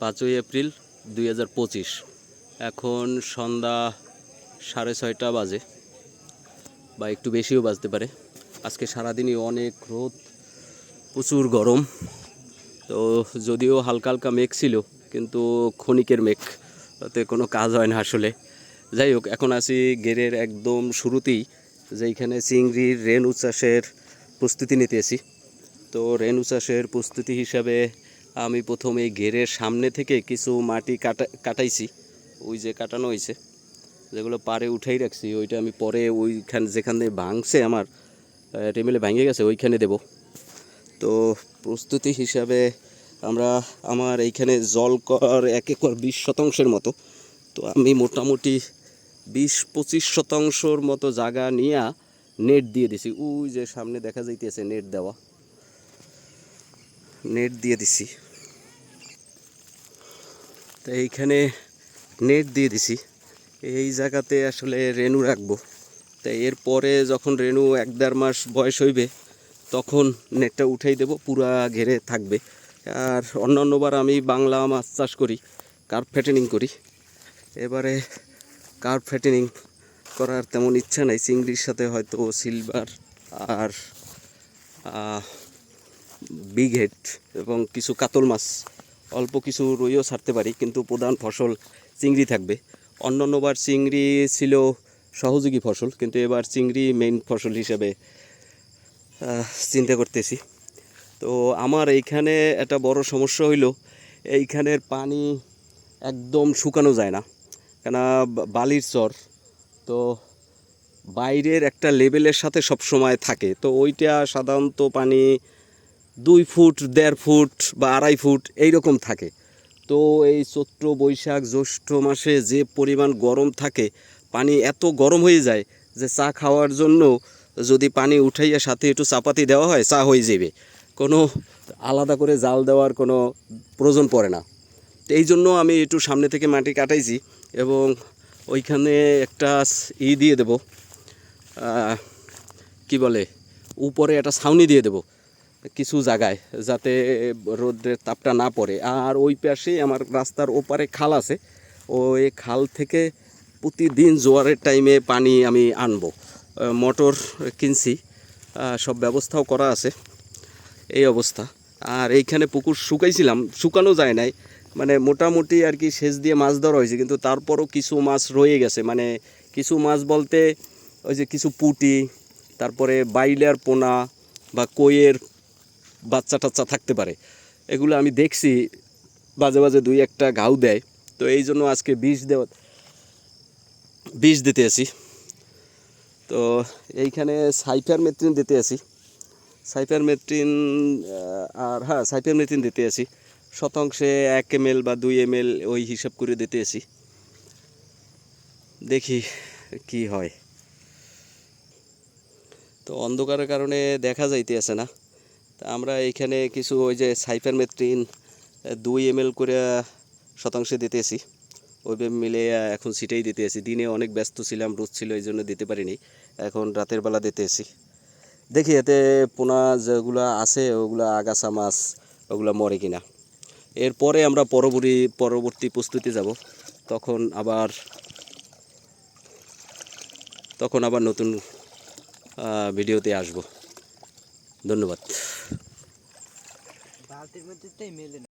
পাঁচই এপ্রিল দুই হাজার পঁচিশ। এখন সন্ধ্যা সাড়ে ছয়টা বাজে, বা একটু বেশিও বাজতে পারে। আজকে সারাদিনই অনেক রোদ, প্রচুর গরম। তো যদিও হালকা হালকা মেঘ ছিল, কিন্তু ক্ষণিকের মেঘ, তাতে কোনো কাজ হয় না আসলে। যাই হোক, এখন আছি গেরের একদম শুরুতেই, যেইখানে চিংড়ির রেণু চাষের প্রস্তুতি নিতেছি তো রেণু চাষের প্রস্তুতি হিসাবে আমি প্রথম ঘেরের সামনে থেকে কিছু মাটি কাটা, কাটাইছি। ওই যে কাটানো হয়েছে যেগুলো পারে উঠাই রাখছি, ওইটা আমি পরে ওইখান, যেখানে ভাঙছে আমার টেবিলে ভাঙে গেছে, ওইখানে দেব। তো প্রস্তুতি হিসাবে আমরা আমার এইখানে জল কর এক একর বিশ শতাংশের মতো। তো আমি মোটামুটি বিশ পঁচিশ শতাংশর মতো জায়গা নিয়ে নেট দিয়ে দিছি। ওই যে সামনে দেখা যাইতেছে নেট দেওয়া। নেট দিয়ে দিছি। তো এইখানে নেট দিয়ে দিছি। এই জায়গাতে আসলে রেনু রাখব। তাই এরপরে যখন রেনু এক দেড় মাস বয়স হইবে, তখন নেটটা উঠাই দেব, পুরা ঘেরে থাকবে। আর অন্যান্যবার আমি বাংলা মাছ চাষ করি কার্প ফ্যাটেনিং করি। এবারে কার্প ফ্যাটেনিং করার তেমন ইচ্ছা নাই, চিংড়ির সাথে হয়তো সিলভার আর বিগ হেড এবং কিছু কাতল মাছ, অল্প কিছু রইও ছাড়তে পারি, কিন্তু প্রধান ফসল চিংড়ি থাকবে। অন্যান্যবার চিংড়ি ছিল সহযোগী ফসল, কিন্তু এবার চিংড়ি মেইন ফসল হিসেবে চিন্তা করতেছি। তো আমার এইখানে একটা বড় সমস্যা হইল, এইখানের পানি একদম শুকানো যায় না, কেন বালির চর। তো বাইরের একটা লেভেলের সাথে সব সময় থাকে, তো ওইটা সাধারণত পানি দুই ফুট, দেড় ফুট বা আড়াই ফুট এই রকম থাকে। তো এই চৈত্র, বৈশাখ, জ্যৈষ্ঠ মাসে যে পরিমাণ গরম থাকে, পানি এত গরম হয়ে যায় যে চা খাওয়ার জন্য যদি পানি উঠাইয়া সাথে একটু চাপাতি দেওয়া হয়, চা হয়ে যাবে কোনো আলাদা করে জাল দেওয়ার কোনো প্রয়োজন পড়ে না। তো এই জন্য আমি একটু সামনে থেকে মাটি কাটাইছি এবং ওইখানে একটা ই দিয়ে দেব কি বলে, উপরে একটা ছাউনি দিয়ে দেব। কিছু জায়গায় যাতে রোদের তাপটা না পড়ে। আর ওই পাশেই আমার রাস্তার ওপারে খাল আছে। ওই খাল থেকে প্রতিদিন জোয়ারের টাইমে পানি আমি আনব। মোটর কিনছি। সব ব্যবস্থাও করা আছে। এই অবস্থা। আর এইখানে পুকুর শুকাইছিলাম। শুকানো যায় নাই। মানে মোটামুটি আর কি সেচ দিয়ে মাছ ধরা হয়েছে। কিন্তু তারপরও কিছু মাছ রয়ে গেছে। মানে কিছু মাছ বলতে ওই যে কিছু পুটি, তারপরে বাইলার পোনা বা কইয়ের বাচ্চা টাচ্চা থাকতে পারে। এগুলো আমি দেখছি, বাজে বাজে দুই একটা ঘাউ দেয়। তো এই জন্য আজকে বিষ দেওয়া, বিষ দিতে আসি তো এইখানে সাইফার মেট্রিন দিতে আসি সাইফার মেট্রিন আর হ্যাঁ সাইফার মেট্রিন দিতে আসি শতাংশে এক এম বা দুই এম ওই হিসাব করে দিতে আসি দেখি কি হয়। তো অন্ধকারের কারণে দেখা যাইতে আছে না। তা আমরা এইখানে কিছু ওই যে সাইফার মেট্রিন দুই এম এল করে শতাংশে দিতেছি ওইভাবে মিলে এখন সিটাই দিতে আছি দিনে অনেক ব্যস্ত ছিলাম, রোদ ছিল, এই জন্য দিতে পারিনি। এখন রাতের বেলা দিতে আসি দেখি এতে পোনা যেগুলো আছে, ওগুলো আগাছা মাছ, ওগুলো মরে কিনা। এরপরে আমরা পরবর্তী পরবর্তী প্রস্তুতি যাব। তখন আবার তখন আবার নতুন ভিডিওতে আসব। ধন্যবাদ। বালতির মধ্যে মেলে না।